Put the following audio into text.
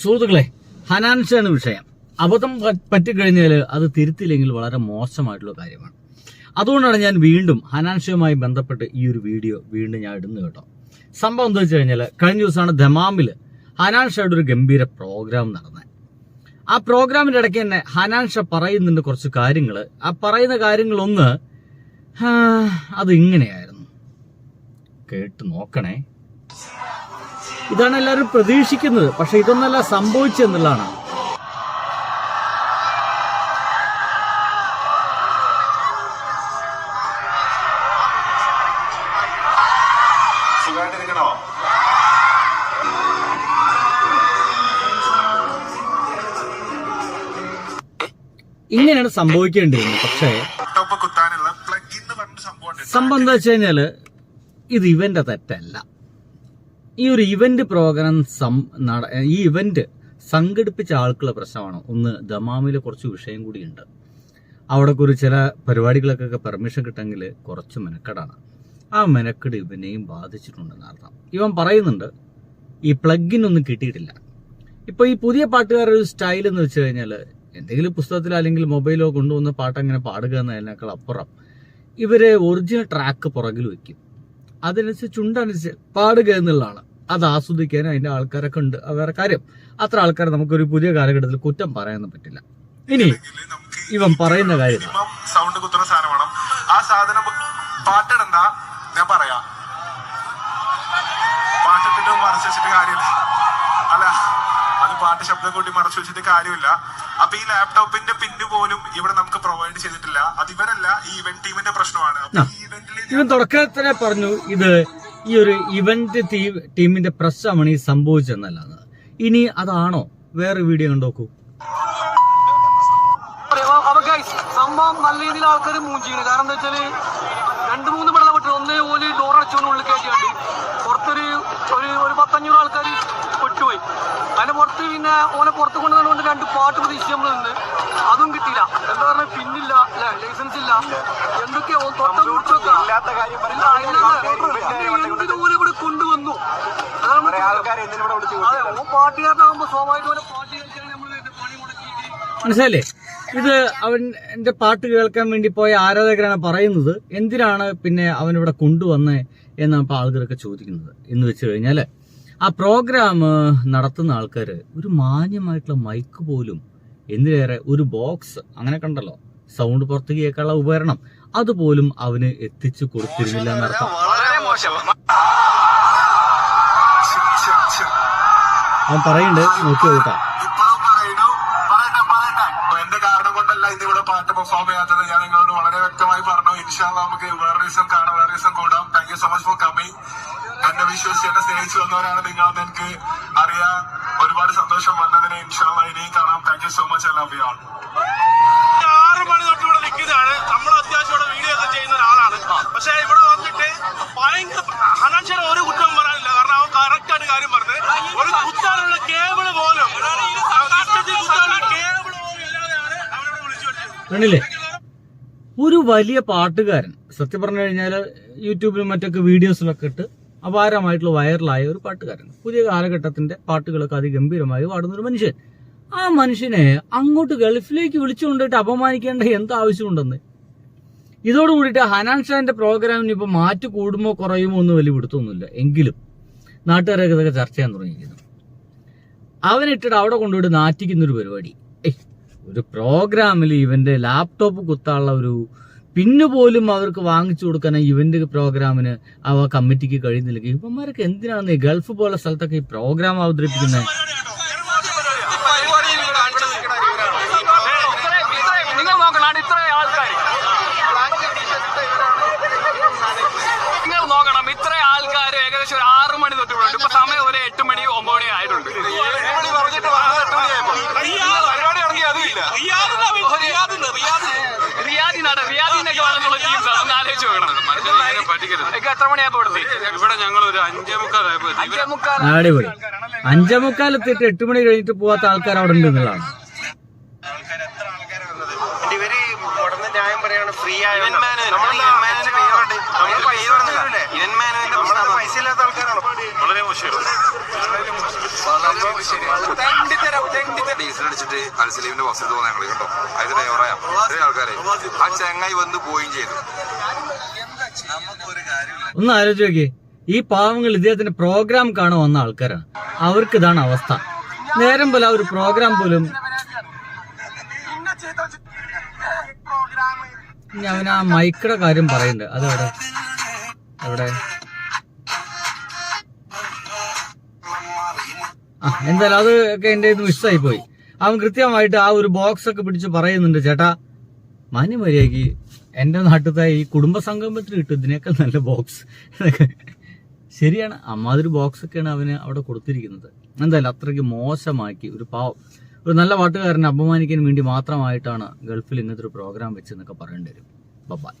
സുഹൃത്തുക്കളെ ഹനാൻഷയാണ് വിഷയം. അബദ്ധം പറ്റിക്കഴിഞ്ഞാൽ അത് തിരുത്തില്ലെങ്കിൽ വളരെ മോശമായിട്ടുള്ള കാര്യമാണ്. അതുകൊണ്ടാണ് ഞാൻ വീണ്ടും ഹനാൻഷയുമായി ബന്ധപ്പെട്ട് ഈ ഒരു വീഡിയോ വീണ്ടും ഞാൻ ഇടുന്നു കേട്ടോ. സംഭവം എന്താ വെച്ച് കഴിഞ്ഞാൽ കഴിഞ്ഞ ദിവസമാണ് ദമാമിൽ ഹനാൻഷയുടെ ഒരു ഗംഭീര പ്രോഗ്രാം നടന്നത്. ആ പ്രോഗ്രാമിന്റെ ഇടയ്ക്ക് തന്നെ ഹനാൻഷ പറയുന്നുണ്ട് കുറച്ച് കാര്യങ്ങൾ ആ പറയുന്ന കാര്യങ്ങളൊന്ന് അത് ഇങ്ങനെയായിരുന്നു കേട്ട് നോക്കണേ. ഇതാണ് എല്ലാവരും പ്രതീക്ഷിക്കുന്നത്. പക്ഷെ ഇതൊന്നല്ല സംഭവിച്ചെന്നുള്ളതാണ്. ഇങ്ങനെയാണ് സംഭവിക്കേണ്ടിയിരുന്നത് പക്ഷേ. സംഭവം എന്താ വെച്ച് കഴിഞ്ഞാൽ ഇത് ഇവന്റെ തെറ്റല്ല. ഈ ഒരു ഇവന്റ് പ്രോഗ്രാം സം ഈ ഇവന്റ് സംഘടിപ്പിച്ച ആൾക്കുള്ള പ്രശ്നമാണ്. ഒന്ന് ദമാമിൽ കുറച്ച് വിഷയം കൂടിയുണ്ട് അവിടെ ഒരു ചില പരിപാടികൾക്കൊക്കെ പെർമിഷൻ കിട്ടെങ്കിൽ കുറച്ച് മെനക്കെടാണ്. ആ മെനക്കെട് ഇവനെയും ബാധിച്ചിട്ടുണ്ടെന്ന് അർത്ഥം. ഇവൻ പറയുന്നുണ്ട് ഈ പ്ലഗിനൊന്നും കിട്ടിയിട്ടില്ല. ഇപ്പൊ ഈ പുതിയ പാട്ടുകാരുടെ ഒരു സ്റ്റൈൽ എന്ന് വെച്ച് കഴിഞ്ഞാൽ എന്തെങ്കിലും പുസ്തകത്തിലോ അല്ലെങ്കിൽ മൊബൈലോ കൊണ്ടുവന്ന പാട്ട് അങ്ങനെ പാടുക എന്നതിനേക്കാൾ അപ്പുറം ഇവരെ ഒറിജിനൽ ട്രാക്ക് പുറകിൽ വെക്കും. അതിനനുസരിച്ച് ചുണ്ടനുസരിച്ച് പാടുക എന്നുള്ളതാണ്. അത് ആസ്വദിക്കാൻ അതിന്റെ ആൾക്കാരൊക്കെ ഉണ്ട്. വേറെ കാര്യം. അത്ര ആൾക്കാരെ നമുക്ക് നമുക്കൊരു പുതിയ കാലഘട്ടത്തിൽ കുറ്റം പറയാനൊന്നും പറ്റില്ല. ഇനി ഇവൻ പറയുന്ന കാര്യം സൗണ്ട് കുത്തുന്ന സാധനം ആ സാധനം പാട്ടിടണ്ട ഞാൻ പറയാ. പാട്ടിട്ടിട്ട് മറച്ചു വെച്ചിട്ട് കാര്യമില്ല. അല്ല അത് പാട്ട് ശബ്ദം കൂട്ടി മറച്ചു വെച്ചിട്ട് കാര്യമില്ല. അപ്പൊ ഈ ലാപ്ടോപ്പിന്റെ പിന്ന് പോലും ഇവിടെ നമുക്ക് പ്രൊവൈഡ് ചെയ്തിട്ടില്ല. അത് ഇവരല്ല ഈ ഇവന്റ് ടീമിന്റെ പ്രശ്നമാണ്. ഇവൻ തുടക്കത്തിലെ പറഞ്ഞു ഇത് ഈ ഒരു ഇവന്റ് ടീമിന്റെ പ്രശ്നമാണ് ഈ സംഭവിച്ചെന്നല്ലാന്ന് ഇനി അതാണോ? വേറെ വീഡിയോ കണ്ടോക്കൂ അപ്പൊ ഗൈസ് സംഭവം നല്ല രീതിയിൽ ആൾക്കാർ മൂഞ്ചിയാണ് കാരണം എന്താ വെച്ചാൽ രണ്ട് മൂന്ന് വെള്ളം വിട്ടു. ഒന്നേ ഓൽ ഡോർ അടച്ചുകൊണ്ട് ഉള്ളിൽ കയറ്റിയാണ്ട് പുറത്തൊരു ഒരു ഒരു പത്തഞ്ഞൂറ് ആൾക്കാർ പെട്ടുപോയി. അതിന്റെ പുറത്ത് പിന്നെ ഓനെ പുറത്ത് കൊണ്ടുവന്നുകൊണ്ട് രണ്ട് പാട്ട് പ്രതീക്ഷിച്ച് നമ്മളുണ്ട് അതും കിട്ടിയില്ല. എന്താ പറഞ്ഞാൽ പിന്നില്ല അല്ലെ ലൈസൻസ് ഇല്ല. എന്തൊക്കെയോ തൊട്ട ഇല്ലാത്ത കാര്യം പറഞ്ഞ് എന്തിനോലെ ഇവിടെ കൊണ്ടുവന്നു അതാണ് നമ്മൾ കുറെ ആൾക്കാരെ എന്തിനിവിടെ വിളിച്ചു അതെ ഓൻ പാട്ടുകാരനാകുമ്പോ സ്വാഭാവികമായിട്ട് ഓനെ പാട്ട് കളിച്ചാൽ നമ്മൾ പണി മുടക്കിയിട്ട് മനസ്സിലല്ലേ ഇത് അവൻ എന്റെ പാട്ട് കേൾക്കാൻ വേണ്ടി പോയ ആരാധകരാണ് പറയുന്നത്. എന്തിനാണ് പിന്നെ അവൻ ഇവിടെ കൊണ്ടുവന്നേ എന്നാണ് ഇപ്പൊ ആളുകളൊക്കെ ചോദിക്കുന്നത്. എന്ന് വെച്ച് കഴിഞ്ഞാൽ ആ പ്രോഗ്രാം നടത്തുന്ന ആൾക്കാര് ഒരു മാന്യമായിട്ടുള്ള മൈക്ക് പോലും എന്തിനേറെ ഒരു ബോക്സ് അങ്ങനെ കണ്ടല്ലോ. സൗണ്ട് പുറത്തേക്ക് കേൾക്കാനുള്ള ഉപകരണം. അതുപോലും അവന് എത്തിച്ചു കൊടുത്തിരുന്നില്ല എന്നർത്ഥം. അവൻ പറയുന്നുണ്ട് നോക്കി നോക്കാം ചെയ്യാത്തത് ഞാൻ നിങ്ങളോട് വളരെ വ്യക്തമായി പറഞ്ഞു നമുക്ക് കൂടാം സോ മച്ച് ഫോർ വന്നവരാണ് എനിക്ക് ഒരുപാട് സന്തോഷം കാണാം സോ മച്ച് മണി തൊട്ട് ഇവിടെ നിൽക്കുന്നതാണ്. നമ്മൾ അത്യാവശ്യം ഇവിടെ വീഡിയോ ഒക്കെ ചെയ്യുന്ന ഒരാളാണ്. പക്ഷെ ഇവിടെ വന്നിട്ട് ഭയങ്കര ഹനാൻഷയുടെ ഒരു കുറ്റം പറയാനില്ല കാരണം അവൻ കറക്റ്റ് ആയിട്ട് കാര്യം പറഞ്ഞത് ഒരു കുത്താനുള്ള കേബിൾ പോലും ഇഷ്ടത്തിൽ കുത്താനുള്ള കേബിൾ പോലും ഇല്ലാതെയാണ് അവനോട് വിളിച്ചു വരുന്നത് കണ്ടില്ലേ? ഒരു വലിയ പാട്ടുകാരൻ. സത്യം പറഞ്ഞു കഴിഞ്ഞാൽ യൂട്യൂബിലും മറ്റൊക്കെ വീഡിയോസിലൊക്കെ ഇട്ട് അപാരമായിട്ടുള്ള വൈറലായ ഒരു പാട്ടുകാരൻ. പുതിയ കാലഘട്ടത്തിന്റെ പാട്ടുകളൊക്കെ അതിഗംഭീരമായി പാടുന്ന ഒരു മനുഷ്യൻ. ആ മനുഷ്യനെ അങ്ങോട്ട് ഗൾഫിലേക്ക് വിളിച്ചുകൊണ്ടിട്ട് അപമാനിക്കേണ്ട എന്ത് ആവശ്യമുണ്ടെന്ന്? ഇതോട് കൂടിയിട്ട് ഹനാൻ ഷാന്റെ പ്രോഗ്രാമിന് ഇപ്പൊ മാറ്റി കൂടുമോ കുറയുമോ ഒന്നും വലിയ പിടുത്തൊന്നുമില്ല എങ്കിലും നാട്ടുകാരൊക്കെ ഇതൊക്കെ ചർച്ച ചെയ്യാൻ തുടങ്ങിയിരിക്കുന്നു. അവനിട്ടിട്ട് അവിടെ കൊണ്ടുപോയിട്ട് നാറ്റിക്കുന്ന ഒരു പരിപാടി ഒരു പ്രോഗ്രാമിൽ ഇവന്റെ ലാപ്ടോപ്പ് കുത്താനുള്ള ഒരു പിന്നു പോലും അവർക്ക് വാങ്ങിച്ചു കൊടുക്കാൻ ഇവന്റ് പ്രോഗ്രാമിന് ആ കമ്മിറ്റിക്ക് കഴിയുന്നില്ല. ഇവന്മാരൊക്കെ എന്തിനാണ് ഈ ഗൾഫ് പോലെ സ്ഥലത്തൊക്കെ ഈ പ്രോഗ്രാം അവതരിപ്പിക്കുന്നത് നിങ്ങൾ നോക്കണം ഇത്ര ആൾക്കാർ നിങ്ങൾ നോക്കണം ഇത്ര ആൾക്കാർ ഏകദേശം ഒരു ആറ് മണി തൊട്ട് ഇവിടെ ഉണ്ട് ഇപ്പൊ സമയം ഒരു എട്ട് മണി ഒമ്പത് മണി ആയിട്ടുണ്ട് പരിപാടി ഇറങ്ങി അതുമില്ല റിയാദിനാണ് റിയാദിനൊക്കെ വളർന്നുള്ള ടീംസ് ഒന്ന് ആലോചിച്ച് നോക്കണം എത്ര മണിയായപ്പോ ഇവിടെ ഇവിടെ ഞങ്ങൾ ഒരു അഞ്ചേ മുക്കാലായപ്പോ അഞ്ചേ മുക്കാൽ അടിപൊളി. അഞ്ചേ എട്ട് മണി കഴിഞ്ഞിട്ട് പോവാത്ത ആൾക്കാർ അവിടെ ഉണ്ട് എന്നുള്ളതാണ്. ഇവർ ഉടനെ ന്യായം പറയാണ് ഫ്രീ പൈസ ഇല്ലാത്ത ആൾക്കാരാണ്? വളരെ മോശം. വളരെ ബസ്സിലടിച്ചിട്ട് അൽസലീമിന്റെ ബസ്സിൽ തോന്നുന്നു ഞങ്ങൾ കേട്ടോ. അതിന് ഡ്രൈവറായ ഇത്രയും ആൾക്കാരെ ആ ചെങ്ങായി വന്ന് പോവുകയും ചെയ്തു. ഒന്ന് ആലോചിച്ച് നോക്കിയേ. ഈ പാവങ്ങൾ ഇദ്ദേഹത്തിന്റെ പ്രോഗ്രാം കാണാൻ വന്ന ആൾക്കാരാണ്. അവർക്ക് ഇതാണ് അവസ്ഥ. നേരം പോലെ ആ ഒരു പ്രോഗ്രാം പോലും ഞാൻ ആ മൈക്കിയുടെ കാര്യം പറയുന്നുണ്ട്. അതെവിടെ? എവിടെ? ആ എന്തായാലും അത് ഒക്കെ എന്റെ മിസ്സായി പോയി. അവൻ കൃത്യമായിട്ട് ആ ഒരു ബോക്സ് ഒക്കെ പിടിച്ച് പറയുന്നുണ്ട് ചേട്ടാ മാന്യമര്യാദക്ക് എന്റെ നാട്ടിലത്തെ ഈ കുടുംബ സംഗമത്തിന് കിട്ടും ഇതിനേക്കാൾ നല്ല ബോക്സ് ശരിയാണ് അമ്മാതിരി ബോക്സ് ഒക്കെയാണ് അവന് അവിടെ കൊടുത്തിരിക്കുന്നത്. എന്തായാലും അത്രയ്ക്ക് മോശമാക്കി ഒരു പാവം. ഒരു നല്ല പാട്ടുകാരനെ അപമാനിക്കാൻ വേണ്ടി മാത്രമായിട്ടാണ് ഗൾഫിൽ ഇങ്ങനത്തെ ഒരു പ്രോഗ്രാം വെച്ചെന്നൊക്കെ പറയേണ്ടി വരും.